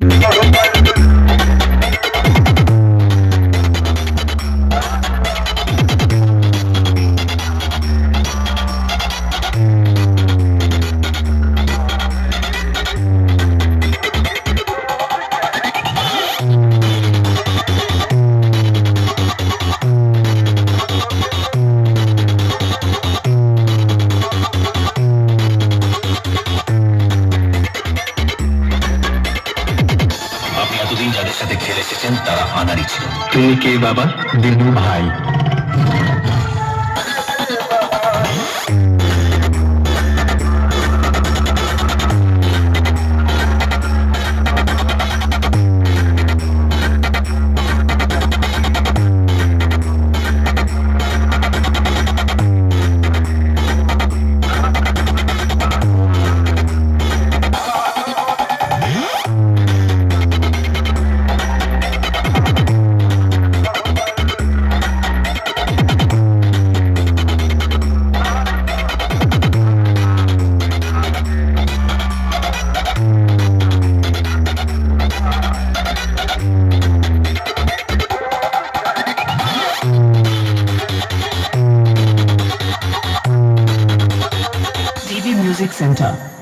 Oh, এতদিন যাদের সাথে খেলে এসেছেন তারা আনারই ছিল। তুমি কে বাবা? দিনু ভাই। Center.